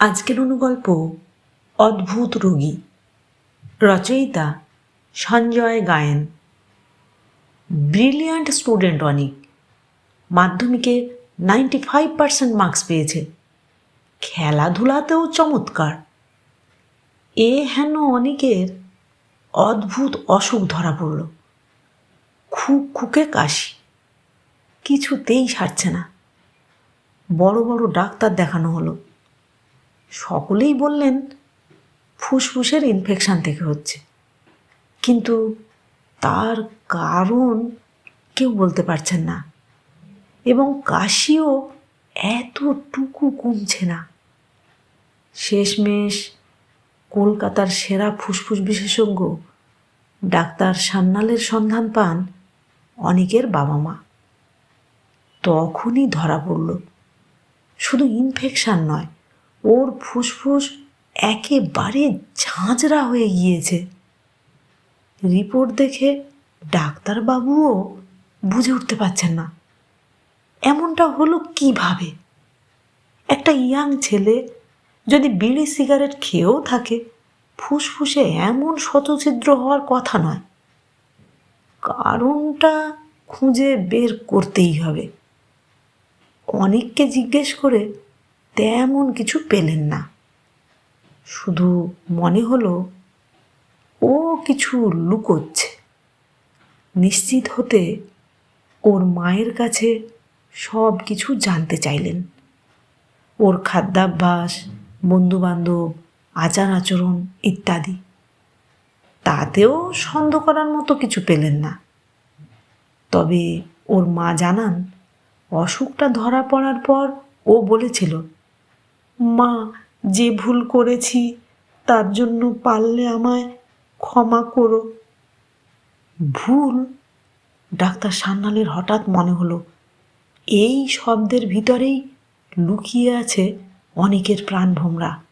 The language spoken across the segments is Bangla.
আজকের অনুগল্প অদ্ভুত রোগী। রচয়িতা সঞ্জয় গায়েন। ব্রিলিয়ান্ট স্টুডেন্ট অনেক। মাধ্যমিকে নাইনটি ফাইভ পার্সেন্ট মার্কস পেয়েছে। খেলাধুলাতেও চমৎকার। এ হেন অনেকের অদ্ভুত অসুখ ধরা পড়ল। খুব খুকে কাশি। কিছুতেই সারছে না। বড় বড় ডাক্তার দেখানো হলো। সকলেই বললেন, ফুসফুসের ইনফেকশান থেকে হচ্ছে। কিন্তু তার কারণ কেউ বলতে পারছেন না। এবং কাশিও এতটুকু কমছে না। শেষমেশ কলকাতার সেরা ফুসফুস বিশেষজ্ঞ ডাক্তার সান্যালের সন্ধান পান অনেকের বাবা মা। তখনই ধরা পড়ল। শুধু ইনফেকশান নয় ওর ফুসফুস একেবারে ঝাঁঝরা হয়ে গিয়েছে। রিপোর্ট দেখে ডাক্তারবাবুও বুঝে উঠতে পারছেন না। এমনটা হলো কীভাবে? একটা ইয়াং ছেলে যদি বিড়ি সিগারেট খেয়েও থাকে, ফুসফুসে এমন শতছিদ্র হওয়ার কথা নয়। কারণটা খুঁজে বের করতেই হবে। অনেককে জিজ্ঞেস করে তেমন কিছু পেলেন না। শুধু মনে হলো, ও কিছু লুকোচ্ছে। নিশ্চিত হতে ওর মায়ের কাছে সব কিছু জানতে চাইলেন। ওর খাদ্যাভ্যাস, বন্ধুবান্ধব, আচার আচরণ ইত্যাদি। তাতেও সন্দেহ করার মতো কিছু পেলেন না। তবে ওর মা জানান, অসুখটা ধরা পড়ার পর ও বলেছিল মা, যে ভুল করেছি, তার জন্য পারলে আমায় ক্ষমা করো। ভুল, ডাক্তার সান্যালের হঠাৎ মনে হলো। এই শব্দের ভিতরেই লুকিয়ে আছে অনেকের প্রাণভোমরা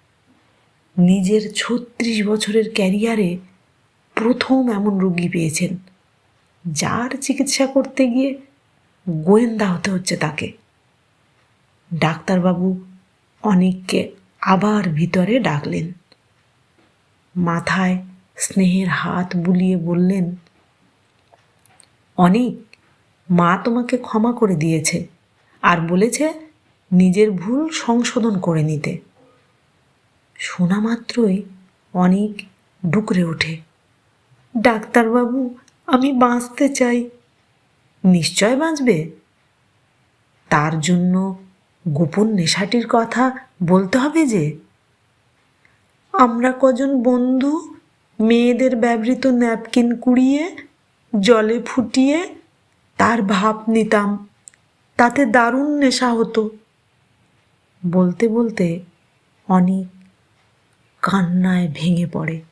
নিজের ছত্রিশ বছরের ক্যারিয়ারে প্রথম এমন রোগী পেয়েছেন, যার চিকিৎসা করতে গিয়ে গোয়েন্দা হতে হচ্ছে তাকে। ডাক্তারবাবু অনেককে আবার ভিতরে ডাকলেন। মাথায় স্নেহের হাত বুলিয়ে বললেন, অনেক, মা তোমাকে ক্ষমা করে দিয়েছে আর বলেছে নিজের ভুল সংশোধন করে নিতে। শোনা মাত্রই অনেক ডুকরে ওঠে। ডাক্তারবাবু, আমি বাঁচতে চাই। নিশ্চয় বাঁচবে। তার জন্য গোপন নেশাটির কথা বলতে হবে যে, আমরা কজন বন্ধু মেয়েদের ব্যবহৃত ন্যাপকিন কুড়িয়ে, জলে ফুটিয়ে তার ভাপ নিতাম। তাতে দারুণ নেশা হতো। বলতে বলতে অনেক কান্নায় ভেঙে পড়ে।